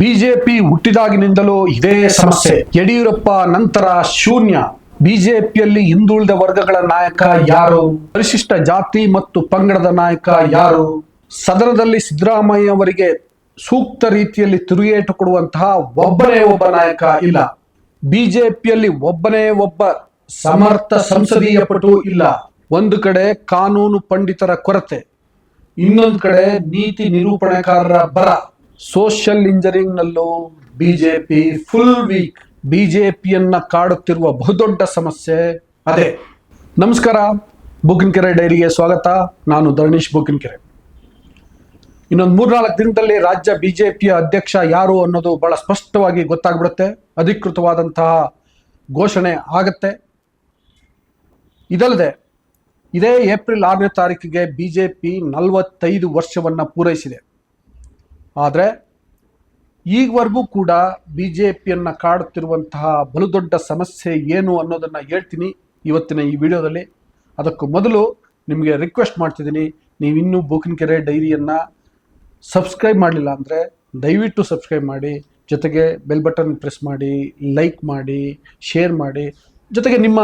BJP ಹುಟ್ಟಿದಾಗಿನಿಂದಲೂ ಇದೇ ಸಮಸ್ಯೆ. ಯಡಿಯೂರಪ್ಪ ನಂತರ ಶೂನ್ಯ. ಬಿಜೆಪಿಯಲ್ಲಿ ಹಿಂದುಳಿದ ವರ್ಗಗಳ ನಾಯಕ ಯಾರು? ಪರಿಶಿಷ್ಟ ಜಾತಿ ಮತ್ತು ಪಂಗಡದ ನಾಯಕ ಯಾರು? ಸದನದಲ್ಲಿ ಸಿದ್ದರಾಮಯ್ಯ ಅವರಿಗೆ ಸೂಕ್ತ ರೀತಿಯಲ್ಲಿ ತಿರುಗೇಟು ಕೊಡುವಂತಹ ಒಬ್ಬನೇ ಒಬ್ಬ ನಾಯಕ ಇಲ್ಲ. ಬಿಜೆಪಿಯಲ್ಲಿ ಒಬ್ಬನೇ ಒಬ್ಬ ಸಮರ್ಥ ಸಂಸದೀಯ ಪಟು ಇಲ್ಲ. ಒಂದು ಕಡೆ ಕಾನೂನು ಪಂಡಿತರ ಕೊರತೆ, ಇನ್ನೊಂದು ಕಡೆ ನೀತಿ ನಿರೂಪಣೆಕಾರರ ಬರ. Social engineering J BJP full weak ಬಿಜೆಪಿಯನ್ನ ಕಾಡುತ್ತಿರುವ ಬಹುದೊಡ್ಡ ಸಮಸ್ಯೆ ಅದೇ. ನಮಸ್ಕಾರ, ಬೂಕಿನಕೆರೆ ಡೈರಿಗೆ ಸ್ವಾಗತ. ನಾನು ಧರಣೀಶ್ ಬೂಕಿನಕೆರೆ. ಇನ್ನೊಂದು ಮೂರ್ನಾಲ್ಕು ದಿನದಲ್ಲಿ ರಾಜ್ಯ ಬಿಜೆಪಿಯ ಅಧ್ಯಕ್ಷ ಯಾರು ಅನ್ನೋದು ಬಹಳ ಸ್ಪಷ್ಟವಾಗಿ ಗೊತ್ತಾಗ್ಬಿಡುತ್ತೆ. ಅಧಿಕೃತವಾದಂತಹ ಘೋಷಣೆ ಆಗತ್ತೆ. ಇದಲ್ಲದೆ, ಇದೇ ಏಪ್ರಿಲ್ ಆರನೇ ತಾರೀಕಿಗೆ ಬಿಜೆಪಿ ನಲವತ್ತೈದು ವರ್ಷವನ್ನ ಪೂರೈಸಿದೆ. ಆದರೆ ಈವರೆಗೂ ಕೂಡ ಬಿಜೆಪಿಯನ್ನ ಕಾಡುತ್ತಿರುವಂತಹ ಬಲು ದೊಡ್ಡ ಸಮಸ್ಯೆ ಏನು ಅನ್ನೋದನ್ನ ಹೇಳ್ತೀನಿ ಇವತ್ತಿನ ಈ ವಿಡಿಯೋದಲ್ಲಿ. ಅದಕ್ಕೂ ಮೊದಲು ನಿಮಗೆ ರಿಕ್ವೆಸ್ಟ್ ಮಾಡ್ತಿದ್ದೀನಿ, ನೀವು ಇನ್ನೂ ಬೂಕಿನಕೆರೆ ಡೈರಿಯನ್ನ ಸಬ್ಸ್ಕ್ರೈಬ್ ಮಾಡಲಿಲ್ಲ ಅಂದರೆ ದಯವಿಟ್ಟು ಸಬ್ಸ್ಕ್ರೈಬ್ ಮಾಡಿ, ಜೊತೆಗೆ ಬೆಲ್ ಬಟನ್ ಪ್ರೆಸ್ ಮಾಡಿ ಲೈಕ್ ಮಾಡಿ ಶೇರ್ ಮಾಡಿ, ಜೊತೆಗೆ ನಿಮ್ಮ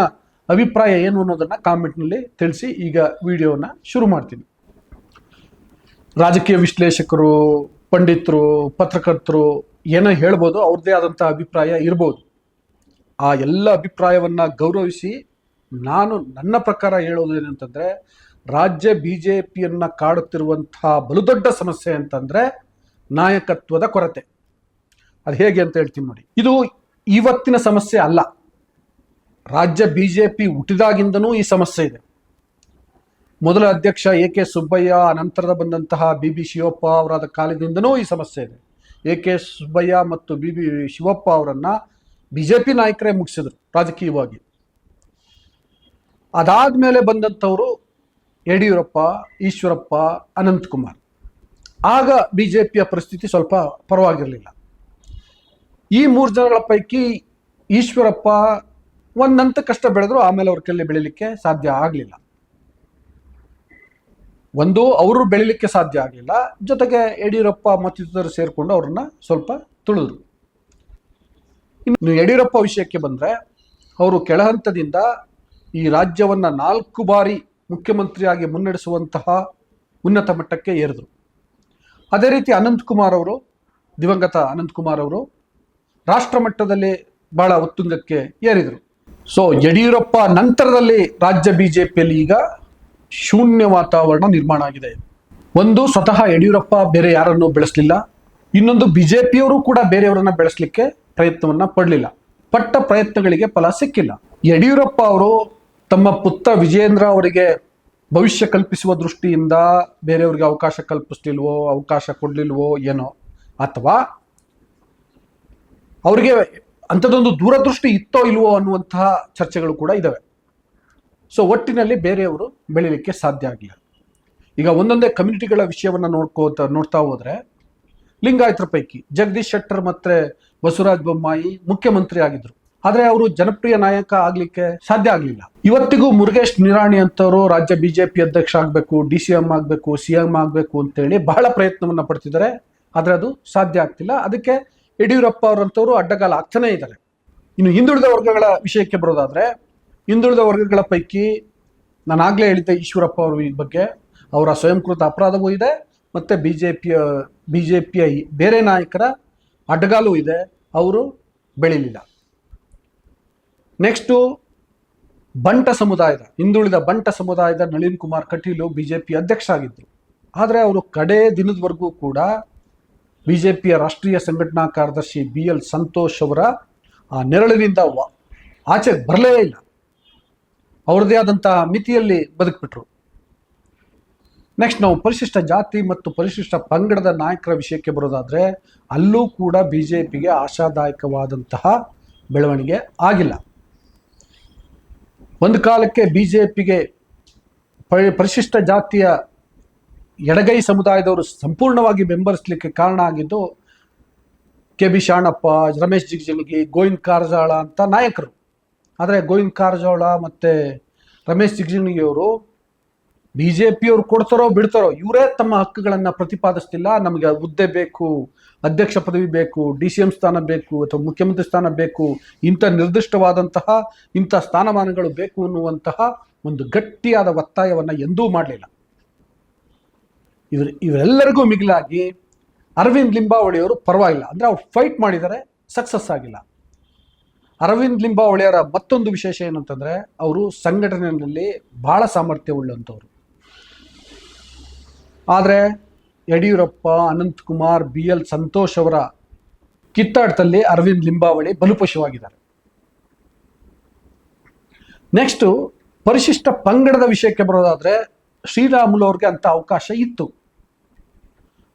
ಅಭಿಪ್ರಾಯ ಏನು ಅನ್ನೋದನ್ನು ಕಾಮೆಂಟ್ನಲ್ಲಿ ತಿಳಿಸಿ ಈಗ ವಿಡಿಯೋನ ಶುರು ಮಾಡ್ತೀನಿ. ರಾಜಕೀಯ ವಿಶ್ಲೇಷಕರು ಪಂಡಿತರು, ಪತ್ರಕರ್ತರು ಏನೋ ಹೇಳ್ಬೋದು, ಅವ್ರದ್ದೇ ಆದಂಥ ಅಭಿಪ್ರಾಯ ಇರ್ಬೋದು. ಆ ಎಲ್ಲ ಅಭಿಪ್ರಾಯವನ್ನ ಗೌರವಿಸಿ ನಾನು ನನ್ನ ಪ್ರಕಾರ ಹೇಳೋದು ಏನಂತಂದರೆ, ರಾಜ್ಯ ಬಿ ಜೆ ಪಿಯನ್ನ ಕಾಡುತ್ತಿರುವಂತಹ ಬಲುದೊಡ್ಡ ಸಮಸ್ಯೆ ಅಂತಂದ್ರೆ ನಾಯಕತ್ವದ ಕೊರತೆ. ಅದು ಹೇಗೆ ಅಂತ ಹೇಳ್ತೀನಿ ನೋಡಿ. ಇದು ಇವತ್ತಿನ ಸಮಸ್ಯೆ ಅಲ್ಲ. ರಾಜ್ಯ ಬಿ ಜೆ ಪಿ ಹುಟ್ಟಿದಾಗಿಂದನೂ ಈ ಸಮಸ್ಯೆ ಇದೆ. ಮೊದಲ ಅಧ್ಯಕ್ಷ ಎ ಕೆ ಸುಬ್ಬಯ್ಯ ಅನಂತರದ ಬಂದಂತಹ ಬಿ ಬಿ ಶಿವಪ್ಪ ಅವರಾದ ಕಾಲದಿಂದನೂ ಈ ಸಮಸ್ಯೆ ಇದೆ. ಎ ಕೆ ಸುಬ್ಬಯ್ಯ ಮತ್ತು ಬಿ ಬಿ ಶಿವಪ್ಪ ಅವರನ್ನ ಬಿಜೆಪಿ ನಾಯಕರೇ ಮುಗಿಸಿದ್ರು ರಾಜಕೀಯವಾಗಿ. ಅದಾದ್ಮೇಲೆ ಬಂದಂಥವರು ಯಡಿಯೂರಪ್ಪ, ಈಶ್ವರಪ್ಪ, ಅನಂತಕುಮಾರ್. ಆಗ ಬಿ ಜೆ ಪಿಯ ಪರಿಸ್ಥಿತಿ ಸ್ವಲ್ಪ ಪರವಾಗಿರಲಿಲ್ಲ. ಈ ಮೂರು ಜನಗಳ ಪೈಕಿ ಈಶ್ವರಪ್ಪ ಒಂದಂತ ಕಷ್ಟ ಬೆಳೆದ್ರು, ಆಮೇಲೆ ಅವ್ರ ಕೈಲಿ ಬೆಳಿಲಿಕ್ಕೆ ಸಾಧ್ಯ ಆಗಲಿಲ್ಲ. ಒಂದು ಅವರು ಬೆಳಿಲಿಕ್ಕೆ ಸಾಧ್ಯ ಆಗಲಿಲ್ಲ. ಜೊತೆಗೆ ಯಡಿಯೂರಪ್ಪ ಮತ್ತಿತರರು ಸೇರಿಕೊಂಡು ಅವ್ರನ್ನ ಸ್ವಲ್ಪ ತುಳಿದ್ರು. ಇನ್ನು ಯಡಿಯೂರಪ್ಪ ವಿಷಯಕ್ಕೆ ಬಂದರೆ ಅವರು ಕೆಳಹಂತದಿಂದ ಈ ರಾಜ್ಯವನ್ನು ನಾಲ್ಕು ಬಾರಿ ಮುಖ್ಯಮಂತ್ರಿಯಾಗಿ ಮುನ್ನಡೆಸುವಂತಹ ಉನ್ನತ ಮಟ್ಟಕ್ಕೆ ಏರಿದ್ರು. ಅದೇ ರೀತಿ ಅನಂತಕುಮಾರ್ ಅವರು, ದಿವಂಗತ ಅನಂತಕುಮಾರ್ ಅವರು ರಾಷ್ಟ್ರ ಮಟ್ಟದಲ್ಲಿ ಬಹಳ ಉತ್ತುಂಗಕ್ಕೆ ಏರಿದರು. ಸೊ ಯಡಿಯೂರಪ್ಪ ನಂತರದಲ್ಲಿ ರಾಜ್ಯ ಬಿಜೆಪಿಯಲ್ಲಿ ಈಗ ಶೂನ್ಯ ವಾತಾವರಣ ನಿರ್ಮಾಣ ಆಗಿದೆ. ಒಂದು ಸ್ವತಃ ಯಡಿಯೂರಪ್ಪ ಬೇರೆ ಯಾರನ್ನು ಬೆಳೆಸಲಿಲ್ಲ. ಇನ್ನೊಂದು ಬಿಜೆಪಿಯವರು ಕೂಡ ಬೇರೆಯವರನ್ನ ಬೆಳೆಸಲಿಕ್ಕೆ ಪ್ರಯತ್ನವನ್ನ ಪಡಲಿಲ್ಲ. ಪಟ್ಟ ಪ್ರಯತ್ನಗಳಿಗೆ ಫಲ ಸಿಕ್ಕಿಲ್ಲ. ಯಡಿಯೂರಪ್ಪ ಅವರು ತಮ್ಮ ಪುತ್ರ ವಿಜೇಂದ್ರ ಅವರಿಗೆ ಭವಿಷ್ಯ ಕಲ್ಪಿಸುವ ದೃಷ್ಟಿಯಿಂದ ಬೇರೆಯವ್ರಿಗೆ ಅವಕಾಶ ಕಲ್ಪಿಸ್ಲಿಲ್ವೋ, ಅವಕಾಶ ಕೊಡ್ಲಿಲ್ವೋ ಏನೋ ಅಥವಾ ಅವರಿಗೆ ಅಂಥದ್ದೊಂದು ದೂರದೃಷ್ಟಿ ಇತ್ತೋ ಇಲ್ವೋ ಅನ್ನುವಂತಹ ಚರ್ಚೆಗಳು ಕೂಡ ಇದ್ದಾವೆ ಸೊ ಒಟ್ಟಿನಲ್ಲಿ ಬೇರೆಯವರು ಬೆಳೀಲಿಕ್ಕೆ ಸಾಧ್ಯ ಆಗಲಿಲ್ಲ ಈಗ ಒಂದೊಂದೇ ಕಮ್ಯುನಿಟಿಗಳ ವಿಷಯವನ್ನು ನೋಡ್ಕೋತ, ನೋಡ್ತಾ ಹೋದ್ರೆ, ಲಿಂಗಾಯತರ ಪೈಕಿ ಜಗದೀಶ್ ಶೆಟ್ಟರ್ ಮತ್ತೆ ಬಸವರಾಜ ಬೊಮ್ಮಾಯಿ ಮುಖ್ಯಮಂತ್ರಿ ಆಗಿದ್ರು. ಆದರೆ ಅವರು ಜನಪ್ರಿಯ ನಾಯಕ ಆಗಲಿಕ್ಕೆ ಸಾಧ್ಯ ಆಗಲಿಲ್ಲ. ಇವತ್ತಿಗೂ ಮುರುಗೇಶ್ ನಿರಾಣಿ ಅಂತವರು ರಾಜ್ಯ ಬಿಜೆಪಿ ಅಧ್ಯಕ್ಷ ಆಗಬೇಕು, ಡಿ ಸಿ ಎಂ ಆಗಬೇಕು, ಸಿ ಎಂ ಆಗಬೇಕು ಅಂತೇಳಿ ಬಹಳ ಪ್ರಯತ್ನವನ್ನು ಪಡ್ತಿದ್ದಾರೆ. ಆದರೆ ಅದು ಸಾಧ್ಯ ಆಗ್ತಿಲ್ಲ. ಅದಕ್ಕೆ ಯಡಿಯೂರಪ್ಪ ಅವರಂತವರು ಅಡ್ಡಗಾಲ ಆಗ್ತಾನೇ ಇದ್ದಾರೆ. ಇನ್ನು ಹಿಂದುಳಿದ ವರ್ಗಗಳ ವಿಷಯಕ್ಕೆ ಬರೋದಾದ್ರೆ ಹಿಂದುಳಿದ ವರ್ಗಗಳ ಪೈಕಿ ನಾನು ಆಗ್ಲೇ ಹೇಳಿದ್ದೆ ಈಶ್ವರಪ್ಪ ಅವರ ಬಗ್ಗೆ. ಅವರ ಸ್ವಯಂಕೃತ ಅಪರಾಧವೂ ಇದೆ ಮತ್ತೆ ಜೆ ಪಿಯ ಬೇರೆ ನಾಯಕರ ಅಡ್ಡಗಾಲು ಇದೆ. ಅವರು ಬೆಳೀಲಿಲ್ಲ. ನೆಕ್ಸ್ಟು ಬಂಟ ಸಮುದಾಯದ, ಹಿಂದುಳಿದ ಬಂಟ ಸಮುದಾಯದ ನಳಿನ್ ಕುಮಾರ್ ಕಟೀಲು ಬಿ ಜೆ ಅಧ್ಯಕ್ಷ ಆಗಿದ್ದರು. ಆದರೆ ಅವರು ಕಡೇ ದಿನದವರೆಗೂ ಕೂಡ ಬಿ ಜೆ ಪಿಯ ರಾಷ್ಟ್ರೀಯ ಸಂಘಟನಾ ಕಾರ್ಯದರ್ಶಿ ಬಿ ಎಲ್ ಸಂತೋಷ್ ಅವರ ಆ ನೆರಳಿನಿಂದ ಆಚೆ ಬರಲೇ ಇಲ್ಲ. ಅವ್ರದ್ದೇ ಆದಂತಹ ಮಿತಿಯಲ್ಲಿ ಬದುಕ್ಬಿಟ್ರು. ನೆಕ್ಸ್ಟ್ ನಾವು ಪರಿಶಿಷ್ಟ ಜಾತಿ ಮತ್ತು ಪರಿಶಿಷ್ಟ ಪಂಗಡದ ನಾಯಕರ ವಿಷಯಕ್ಕೆ ಬರೋದಾದರೆ ಅಲ್ಲೂ ಕೂಡ ಬಿಜೆಪಿಗೆ ಆಶಾದಾಯಕವಾದಂತಹ ಬೆಳವಣಿಗೆ ಆಗಿಲ್ಲ. ಒಂದು ಕಾಲಕ್ಕೆ ಬಿಜೆಪಿಗೆ ಪರಿಶಿಷ್ಟ ಜಾತಿಯ ಎಡಗೈ ಸಮುದಾಯದವರು ಸಂಪೂರ್ಣವಾಗಿ ಬೆಂಬಲಿಸಲಿಕ್ಕೆ ಕಾರಣ ಆಗಿದ್ದು ಕೆ ಬಿ ಶಾಣಪ್ಪ, ರಮೇಶ್ ಜಿಗಜಿಣಗಿ ಗೋವಿಂದ್ ಕಾರಜಾಳ ಅಂತ ನಾಯಕರು. ಆದರೆ ಗೋವಿಂದ ಕಾರಜೋಳ ಮತ್ತು ರಮೇಶ್ ಜಿಗಜಿಣಗಿಯವರು ಬಿಜೆಪಿಯವರು ಕೊಡ್ತಾರೋ ಬಿಡ್ತಾರೋ, ಇವರೇ ತಮ್ಮ ಹಕ್ಕುಗಳನ್ನ ಪ್ರತಿಪಾದಿಸ್ತಿಲ್ಲ. ನಮಗೆ ಹುದ್ದೆ ಬೇಕು, ಅಧ್ಯಕ್ಷ ಪದವಿ ಬೇಕು, ಡಿ ಸಿ ಎಂ ಸ್ಥಾನ ಬೇಕು ಅಥವಾ ಮುಖ್ಯಮಂತ್ರಿ ಸ್ಥಾನ ಬೇಕು, ಇಂಥ ನಿರ್ದಿಷ್ಟವಾದಂತಹ, ಇಂಥ ಸ್ಥಾನಮಾನಗಳು ಬೇಕು ಅನ್ನುವಂತಹ ಒಂದು ಗಟ್ಟಿಯಾದ ಒತ್ತಾಯವನ್ನ ಎಂದೂ ಮಾಡಲಿಲ್ಲ. ಇವರು, ಇವರೆಲ್ಲರಿಗೂ ಮಿಗಿಲಾಗಿ ಅರವಿಂದ್ ಲಿಂಬಾವಳಿಯವರು ಪರವಾಗಿಲ್ಲ. ಅಂದ್ರೆ ಅವ್ರು ಫೈಟ್ ಮಾಡಿದರೆ ಸಕ್ಸಸ್ ಆಗಿಲ್ಲ. ಅರವಿಂದ್ ಲಿಂಬಾವಳಿಯವರ ಮತ್ತೊಂದು ವಿಶೇಷ ಏನಂತಂದ್ರೆ, ಅವರು ಸಂಘಟನೆಯಲ್ಲಿ ಬಹಳ ಸಾಮರ್ಥ್ಯ ಉಳ್ಳಂಥವ್ರು. ಆದರೆ ಯಡಿಯೂರಪ್ಪ, ಅನಂತಕುಮಾರ್, ಬಿ ಎಲ್ ಸಂತೋಷ್ ಅವರ ಕಿತ್ತಾಟದಲ್ಲಿ ಅರವಿಂದ್ ಲಿಂಬಾವಳಿ ಬಲುಪಶುವಾಗಿದ್ದಾರೆ. ನೆಕ್ಸ್ಟು ಪರಿಶಿಷ್ಟ ಪಂಗಡದ ವಿಷಯಕ್ಕೆ ಬರೋದಾದ್ರೆ, ಶ್ರೀರಾಮುಲು ಅವ್ರಿಗೆ ಅಂತ ಅವಕಾಶ ಇತ್ತು.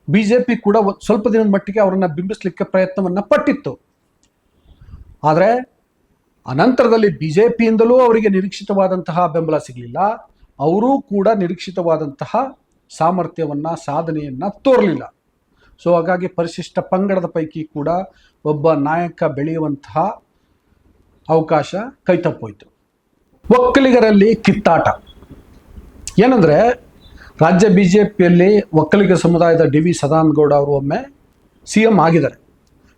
ಬಿಜೆಪಿ ಕೂಡ ಸ್ವಲ್ಪ ದಿನದ ಮಟ್ಟಿಗೆ ಅವರನ್ನ ಬಿಂಬಿಸಲಿಕ್ಕೆ ಪ್ರಯತ್ನವನ್ನ ಪಟ್ಟಿತ್ತು. ಆದರೆ ಅನಂತರದಲ್ಲಿ ಬಿಜೆಪಿಯಿಂದಲೂ ಅವರಿಗೆ ನಿರೀಕ್ಷಿತವಾದಂತಹ ಬೆಂಬಲ ಸಿಗಲಿಲ್ಲ. ಅವರೂ ಕೂಡ ನಿರೀಕ್ಷಿತವಾದಂತಹ ಸಾಮರ್ಥ್ಯವನ್ನ, ಸಾಧನೆಯನ್ನ ತೋರಲಿಲ್ಲ. ಸೊ ಹಾಗಾಗಿ ಪರಿಶಿಷ್ಟ ಪಂಗಡದ ಪೈಕಿ ಕೂಡ ಒಬ್ಬ ನಾಯಕ ಬೆಳೆಯುವಂತಹ ಅವಕಾಶ ಕೈತಪ್ಪೋಯ್ತು. ಒಕ್ಕಲಿಗರಲ್ಲಿ ಕಿತ್ತಾಟ. ಏನಂದ್ರೆ, ರಾಜ್ಯ ಬಿಜೆಪಿಯಲ್ಲಿ ಒಕ್ಕಲಿಗ ಸಮುದಾಯದ ಡಿ ವಿ ಸದಾನಗೌಡ ಅವರು ಒಮ್ಮೆ ಸಿ ಎಂ ಆಗಿದ್ದಾರೆ.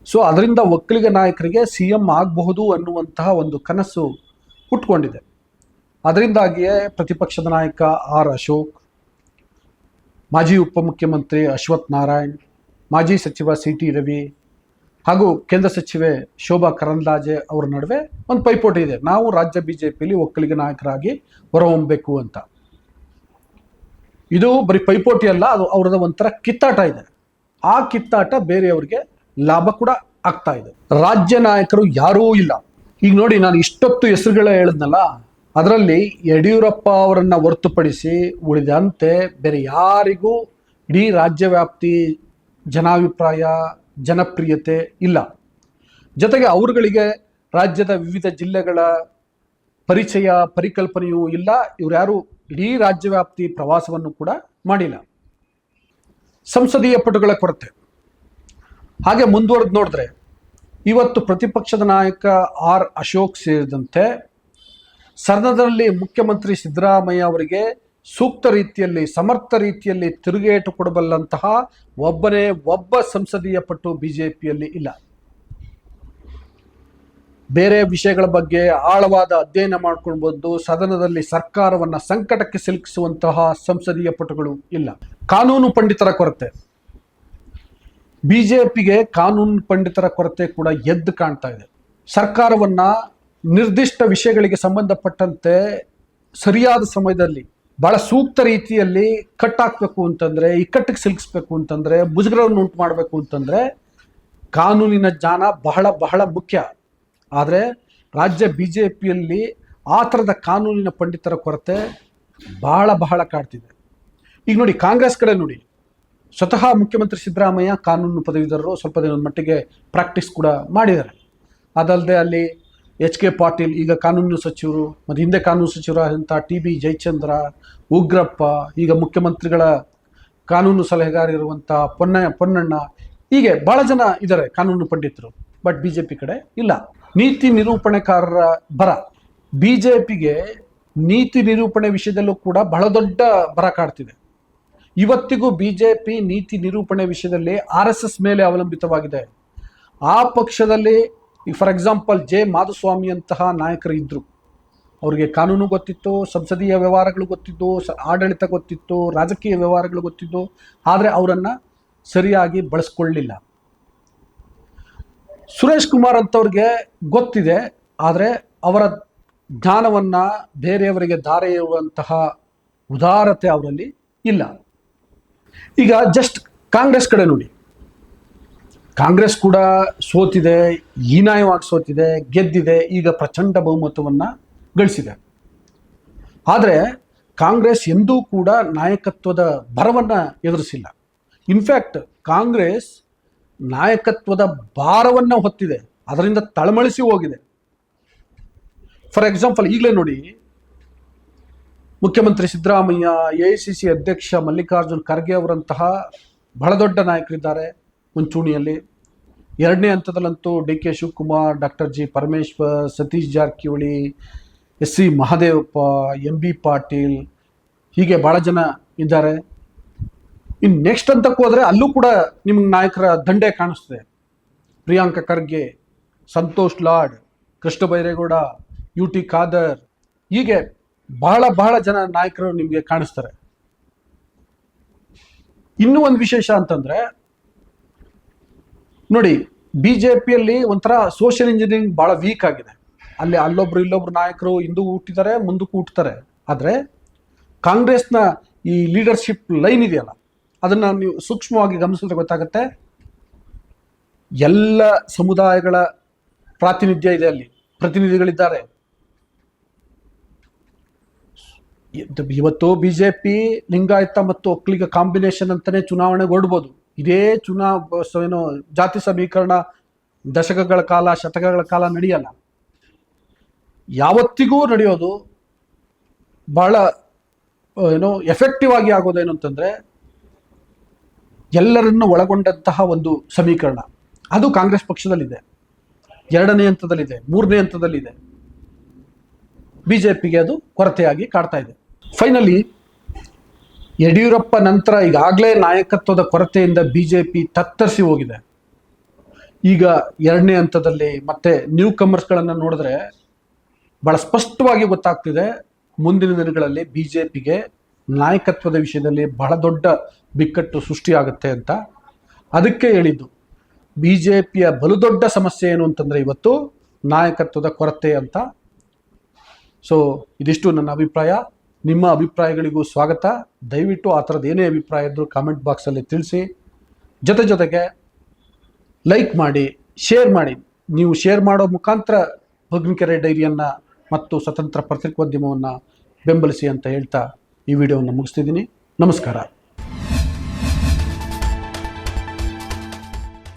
ಸೊ ಅದರಿಂದ ಒಕ್ಕಲಿಗ ನಾಯಕರಿಗೆ ಸಿ ಎಂ ಆಗಬಹುದು ಅನ್ನುವಂತಹ ಒಂದು ಕನಸು ಹುಟ್ಕೊಂಡಿದೆ. ಅದರಿಂದಾಗಿಯೇ ಪ್ರತಿಪಕ್ಷದ ನಾಯಕ ಆರ್ ಅಶೋಕ್, ಮಾಜಿ ಉಪಮುಖ್ಯಮಂತ್ರಿ ಅಶ್ವಥ್ ನಾರಾಯಣ್, ಮಾಜಿ ಸಚಿವ ಸಿ ಟಿ ರವಿ ಹಾಗೂ ಕೇಂದ್ರ ಸಚಿವೆ ಶೋಭಾ ಕರಂದ್ಲಾಜೆ ಅವರ ನಡುವೆ ಒಂದು ಪೈಪೋಟಿ ಇದೆ. ನಾವು ರಾಜ್ಯ ಬಿಜೆಪಿಯಲ್ಲಿ ಒಕ್ಕಲಿಗ ನಾಯಕರಾಗಿ ಹೊರಹೊಮ್ಮಬೇಕು ಅಂತ. ಇದು ಬರೀ ಪೈಪೋಟಿ ಅಲ್ಲ, ಅದು ಅವ್ರದ್ದು ಒಂಥರ ಕಿತ್ತಾಟ ಇದೆ. ಆ ಕಿತ್ತಾಟ ಬೇರೆಯವರಿಗೆ ಲಾಭ ಕೂಡ ಆಗ್ತಾ ಇದೆ. ರಾಜ್ಯ ನಾಯಕರು ಯಾರೂ ಇಲ್ಲ. ಈಗ ನೋಡಿ, ನಾನು ಇಷ್ಟೊತ್ತು ಹೆಸರುಗಳ ಹೇಳಿದ್ನಲ್ಲ, ಅದರಲ್ಲಿ ಯಡಿಯೂರಪ್ಪ ಅವರನ್ನ ಹೊರತುಪಡಿಸಿ ಉಳಿದಂತೆ ಬೇರೆ ಯಾರಿಗೂ ಇಡೀ ರಾಜ್ಯ ವ್ಯಾಪ್ತಿ ಜನಾಭಿಪ್ರಾಯ, ಜನಪ್ರಿಯತೆ ಇಲ್ಲ. ಜೊತೆಗೆ ಅವರುಗಳಿಗೆ ರಾಜ್ಯದ ವಿವಿಧ ಜಿಲ್ಲೆಗಳ ಪರಿಚಯ, ಪರಿಕಲ್ಪನೆಯೂ ಇಲ್ಲ. ಇವ್ರು ಯಾರು ಇಡೀ ರಾಜ್ಯವ್ಯಾಪ್ತಿ ಪ್ರವಾಸವನ್ನು ಕೂಡ ಮಾಡಿಲ್ಲ. ಸಂಸದೀಯ ಪಟುಗಳ ಕೊರತೆ. ಹಾಗೆ ಮುಂದುವರೆದು ನೋಡಿದ್ರೆ, ಇವತ್ತು ಪ್ರತಿಪಕ್ಷದ ನಾಯಕ ಆರ್ ಅಶೋಕ್ ಸೇರಿದಂತೆ ಸದನದಲ್ಲಿ ಮುಖ್ಯಮಂತ್ರಿ ಸಿದ್ದರಾಮಯ್ಯ ಅವರಿಗೆ ಸೂಕ್ತ ರೀತಿಯಲ್ಲಿ, ಸಮರ್ಥ ರೀತಿಯಲ್ಲಿ ತಿರುಗೇಟು ಕೊಡಬಲ್ಲಂತಹ ಒಬ್ಬನೇ ಒಬ್ಬ ಸಂಸದೀಯ ಪಟು ಪಿಯಲ್ಲಿ ಇಲ್ಲ. ಬೇರೆ ವಿಷಯಗಳ ಬಗ್ಗೆ ಆಳವಾದ ಅಧ್ಯಯನ ಮಾಡ್ಕೊಂಡು ಬಂದು ಸದನದಲ್ಲಿ ಸರ್ಕಾರವನ್ನ ಸಂಕಟಕ್ಕೆ ಸಿಲುಕಿಸುವಂತಹ ಸಂಸದೀಯ ಪಟುಗಳು ಇಲ್ಲ. ಕಾನೂನು ಪಂಡಿತರ ಕೊರತೆ. ಬಿಜೆಪಿಗೆ ಕಾನೂನು ಪಂಡಿತರ ಕೊರತೆ ಕೂಡ ಎದ್ದು ಕಾಣ್ತಾ ಇದೆ. ಸರ್ಕಾರವನ್ನ ನಿರ್ದಿಷ್ಟ ವಿಷಯಗಳಿಗೆ ಸಂಬಂಧಪಟ್ಟಂತೆ ಸರಿಯಾದ ಸಮಯದಲ್ಲಿ, ಬಹಳ ಸೂಕ್ತ ರೀತಿಯಲ್ಲಿ ಕಟ್ಟಾಕ್ಬೇಕು ಅಂತಂದ್ರೆ ಇಕ್ಕಟ್ಟಿಗೆ ಸಿಲುಕಿಸ್ಬೇಕು ಅಂತಂದ್ರೆ, ಮುಜುಗರವನ್ನು ಉಂಟು ಮಾಡಬೇಕು ಅಂತಂದ್ರೆ ಕಾನೂನಿನ ಜ್ಞಾನ ಬಹಳ ಬಹಳ ಮುಖ್ಯ. ಆದರೆ ರಾಜ್ಯ ಬಿ ಜೆ ಪಿಯಲ್ಲಿ ಆ ಥರದ ಕಾನೂನಿನ ಪಂಡಿತರ ಕೊರತೆ ಬಹಳ ಬಹಳ ಕಾಡ್ತಿದೆ. ಈಗ ನೋಡಿ, ಕಾಂಗ್ರೆಸ್ ಕಡೆ ನೋಡಿ. ಸ್ವತಃ ಮುಖ್ಯಮಂತ್ರಿ ಸಿದ್ದರಾಮಯ್ಯ ಕಾನೂನು ಪದವೀಧರರು ಸ್ವಲ್ಪ ದಿನದ ಮಟ್ಟಿಗೆ ಪ್ರಾಕ್ಟೀಸ್ ಕೂಡ ಮಾಡಿದ್ದಾರೆ. ಅದಲ್ಲದೆ ಅಲ್ಲಿ ಎಚ್ ಕೆ ಪಾಟೀಲ್, ಈಗ ಕಾನೂನು ಸಚಿವರು, ಮತ್ತು ಹಿಂದೆ ಕಾನೂನು ಸಚಿವರಾದಂಥ ಟಿ ಬಿ ಜಯಚಂದ್ರ, ಉಗ್ರಪ್ಪ, ಈಗ ಮುಖ್ಯಮಂತ್ರಿಗಳ ಕಾನೂನು ಸಲಹೆಗಾರ ಇರುವಂಥ ಪೊನ್ನ, ಪೊನ್ನಣ್ಣ, ಹೀಗೆ ಭಾಳ ಜನ ಇದ್ದಾರೆ ಕಾನೂನು ಪಂಡಿತರು, ಬಟ್ ಬಿ ಜೆ ಪಿ ಕಡೆ ಇಲ್ಲ. ನೀತಿ ನಿರೂಪಣೆಕಾರರ ಬರ. ಬಿ ಜೆ ಪಿಗೆ ನೀತಿ ನಿರೂಪಣೆ ವಿಷಯದಲ್ಲೂ ಕೂಡ ಬಹಳ ದೊಡ್ಡ ಬರ ಕಾಡ್ತಿದೆ. ಇವತ್ತಿಗೂ ಬಿ ಜೆ ಪಿ ನೀತಿ ನಿರೂಪಣೆ ವಿಷಯದಲ್ಲಿ ಆರ್ ಎಸ್ ಎಸ್ ಮೇಲೆ ಅವಲಂಬಿತವಾಗಿದೆ. ಆ ಪಕ್ಷದಲ್ಲಿ ಫಾರ್ ಎಕ್ಸಾಂಪಲ್ ಜೆ ಮಾಧುಸ್ವಾಮಿ ಅಂತಹ ನಾಯಕರು ಇದ್ದರು ಅವರಿಗೆ ಕಾನೂನು ಗೊತ್ತಿತ್ತು, ಸಂಸದೀಯ ವ್ಯವಹಾರಗಳು ಗೊತ್ತಿತ್ತು ಆಡಳಿತ ಗೊತ್ತಿತ್ತು, ರಾಜಕೀಯ ವ್ಯವಹಾರಗಳು ಗೊತ್ತಿತ್ತು, ಆದರೆ ಅವರನ್ನು ಸರಿಯಾಗಿ ಬಳಸ್ಕೊಳ್ಳಿಲ್ಲ. ಸುರೇಶ್ ಕುಮಾರ್ ಅಂತವ್ರಿಗೆ ಗೊತ್ತಿದೆ, ಆದರೆ ಅವರ ಜ್ಞಾನವನ್ನು ಬೇರೆಯವರಿಗೆ ದಾರೆಯುವಂತಹ ಉದಾರತೆ ಅವರಲ್ಲಿ ಇಲ್ಲ. ಈಗ ಜಸ್ಟ್ ಕಾಂಗ್ರೆಸ್ ಕಡೆ ನೋಡಿ. ಕಾಂಗ್ರೆಸ್ ಕೂಡ ಸೋತಿದೆ, ಹೀನಾಯವಾಗಿ ಸೋತಿದೆ, ಗೆದ್ದಿದೆ, ಈಗ ಪ್ರಚಂಡ ಬಹುಮತವನ್ನ ಗಳಿಸಿದೆ. ಆದರೆ ಕಾಂಗ್ರೆಸ್ ಎಂದೂ ಕೂಡ ನಾಯಕತ್ವದ ಭಾರವನ್ನ ಎದುರಿಸಿಲ್ಲ. ಇನ್ಫ್ಯಾಕ್ಟ್ ಕಾಂಗ್ರೆಸ್ ನಾಯಕತ್ವದ ಭಾರವನ್ನ ಹೊತ್ತಿದೆ, ಅದರಿಂದ ತಳಮಳಿಸಿ ಹೋಗಿದೆ. ಫಾರ್ ಎಕ್ಸಾಂಪಲ್ ಈಗಲೇ ನೋಡಿ ಮುಖ್ಯಮಂತ್ರಿ ಸಿದ್ದರಾಮಯ್ಯ, ಎ ಸಿ ಸಿ ಅಧ್ಯಕ್ಷ ಮಲ್ಲಿಕಾರ್ಜುನ್ ಖರ್ಗೆ ಅವರಂತಹ ಬಹಳ ದೊಡ್ಡ ನಾಯಕರಿದ್ದಾರೆ ಮುಂಚೂಣಿಯಲ್ಲಿ. ಎರಡನೇ ಹಂತದಲ್ಲಂತೂ D K Shivakumar, doctor G Parameshwar, Satish Jarkiholi, S C Mahadevappa, M B Patil ಹೀಗೆ ಭಾಳ ಜನ ಇದ್ದಾರೆ. ಇನ್ನು ನೆಕ್ಸ್ಟ್ ಹಂತಕ್ಕೆ ಹೋದರೆ ಅಲ್ಲೂ ಕೂಡ ನಿಮ್ಗೆ ನಾಯಕರ ದಂಡೆ ಕಾಣಿಸ್ತದೆ. ಪ್ರಿಯಾಂಕ ಖರ್ಗೆ, ಸಂತೋಷ್ ಲಾಡ್ ಕೃಷ್ಣ ಬೈರೇಗೌಡ ಯು ಟಿ ಖಾದರ್ ಹೀಗೆ ಬಹಳ ಬಹಳ ಜನ ನಾಯಕರು ನಿಮಗೆ ಕಾಣಿಸ್ತಾರೆ. ಇನ್ನೂ ಒಂದು ವಿಶೇಷ ಅಂತಂದ್ರೆ, ನೋಡಿ ಬಿ ಜೆ ಪಿಯಲ್ಲಿ ಒಂಥರ ಸೋಷಿಯಲ್ ಇಂಜಿನಿಯರಿಂಗ್ ಬಹಳ ವೀಕ್ ಆಗಿದೆ. ಅಲ್ಲಿ ಅಲ್ಲೊಬ್ರು ಇಲ್ಲೊಬ್ರು ನಾಯಕರು ಹಿಂದೂ ಹುಟ್ಟಿದ್ದಾರೆ ಮುಂದಕ್ಕೂ ಹುಟ್ಟುತ್ತಾರೆ ಆದರೆ ಕಾಂಗ್ರೆಸ್ನ ಈ ಲೀಡರ್ಶಿಪ್ ಲೈನ್ ಇದೆಯಲ್ಲ, ಅದನ್ನ ನೀವು ಸೂಕ್ಷ್ಮವಾಗಿ ಗಮನಿಸಿದ್ರೆ ಗೊತ್ತಾಗುತ್ತೆ. ಎಲ್ಲ ಸಮುದಾಯಗಳ ಪ್ರಾತಿನಿಧ್ಯ ಇದೆ ಅಲ್ಲಿ, ಪ್ರತಿನಿಧಿಗಳಿದ್ದಾರೆ. ಇದ್- ಜೆ ಬಿಜೆಪಿ ಲಿಂಗಾಯತ ಮತ್ತು ಒಕ್ಕಲಿಗ ಕಾಂಬಿನೇಷನ್ ಅಂತಾನೆ ಚುನಾವಣೆ ಓಡ್ಬೋದು. ಇದೇ ಚುನಾ ಸ- ಏನು ಜಾತಿ ಸಮೀಕರಣ ದಶಕಗಳ ಕಾಲ, ಶತಕಗಳ ಕಾಲ ನಡೆಯಲ್ಲ. ಯಾವತ್ತಿಗೂ ನಡೆಯೋದು ಬಹಳ ಏನೋ ಎಫೆಕ್ಟಿವ್ ಆಗಿ ಆಗೋದೇನು ಅಂತಂದ್ರೆ ಎಲ್ಲರನ್ನು ಒಳಗೊಂಡಂತಹ ಒಂದು ಸಮೀಕರಣ. ಅದು ಕಾಂಗ್ರೆಸ್ ಪಕ್ಷದಲ್ಲಿದೆ. ಎರಡನೇ ಹಂತದಲ್ಲಿದೆ, ಮೂರನೇ ಹಂತದಲ್ಲಿದೆ. ಬಿಜೆಪಿಗೆ ಅದು ಕೊರತೆಯಾಗಿ ಕಾಡ್ತಾ ಇದೆ. ಫೈನಲಿ ಯಡಿಯೂರಪ್ಪ ನಂತರ ಈಗಾಗಲೇ ನಾಯಕತ್ವದ ಕೊರತೆಯಿಂದ ಬಿಜೆಪಿ ತತ್ತರಿಸಿ ಹೋಗಿದೆ. ಈಗ ಎರಡನೇ ಹಂತದಲ್ಲಿ ಮತ್ತೆ ನ್ಯೂ ಕಮರ್ಸ್ಗಳನ್ನು ನೋಡಿದ್ರೆ ಬಹಳ ಸ್ಪಷ್ಟವಾಗಿ ಗೊತ್ತಾಗ್ತಿದೆ, ಮುಂದಿನ ದಿನಗಳಲ್ಲಿ ಬಿಜೆಪಿಗೆ ನಾಯಕತ್ವದ ವಿಷಯದಲ್ಲಿ ಬಹಳ ದೊಡ್ಡ ಬಿಕ್ಕಟ್ಟು ಸೃಷ್ಟಿಯಾಗುತ್ತೆ ಅಂತ ಅದಕ್ಕೆ ಹೇಳಿದ್ದು. ಬಿ ಜೆ ಪಿಯ ಬಲು ದೊಡ್ಡ ಸಮಸ್ಯೆ ಏನು ಅಂತಂದರೆ ಇವತ್ತು ನಾಯಕತ್ವದ ಕೊರತೆ ಅಂತ ಸೊ ಇದಿಷ್ಟು ನನ್ನ ಅಭಿಪ್ರಾಯ. ನಿಮ್ಮ ಅಭಿಪ್ರಾಯಗಳಿಗೂ ಸ್ವಾಗತ. ದಯವಿಟ್ಟು ಆ ಥರದ್ದು ಏನೇ ಅಭಿಪ್ರಾಯ ಇದ್ದರೂ ಕಾಮೆಂಟ್ ಬಾಕ್ಸಲ್ಲಿ ತಿಳಿಸಿ. ಜೊತೆ ಜೊತೆಗೆ ಲೈಕ್ ಮಾಡಿ ಶೇರ್ ಮಾಡಿ. ನೀವು ಶೇರ್ ಮಾಡೋ ಮುಖಾಂತರ ಭಗ್ನಿಕೆರೆ ಡೈರಿಯನ್ನು ಮತ್ತು ಸ್ವತಂತ್ರ ಪತ್ರಿಕೋದ್ಯಮವನ್ನು ಬೆಂಬಲಿಸಿ ಅಂತ ಹೇಳ್ತಾ ಈ ವಿಡಿಯೋವನ್ನು ಮುಗಿಸ್ತಿದ್ದೀನಿ. ನಮಸ್ಕಾರ.